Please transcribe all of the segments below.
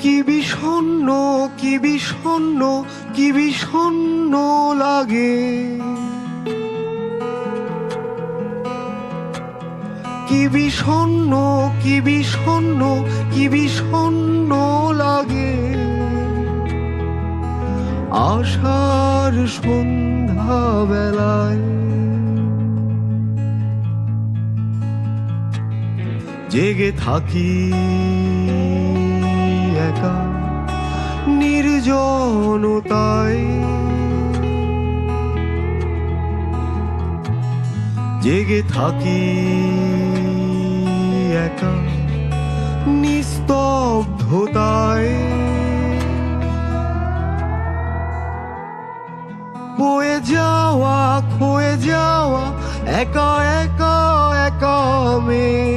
কি বিষণ্ণ কি বিষণ্ণ কি বিষণ্ণ লাগে? কি বিষণ্ণ কি বিষণ্ণ কি বিষণ্ণ লাগে? আশার সন্ধ্যা বেলায় জেগে থাকি নির্জনতায় জেগে থাকি একা নিস্তব্ধতায়। বয়ে যাওয়া ক্ষয়ে যাওয়া একা একা একা মেয়ে।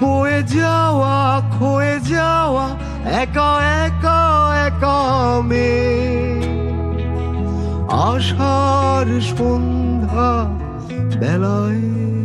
বয়ে যাওয়া খয়ে যাওয়া একা একা একা মে আশার সন্ধ্যা বেলায়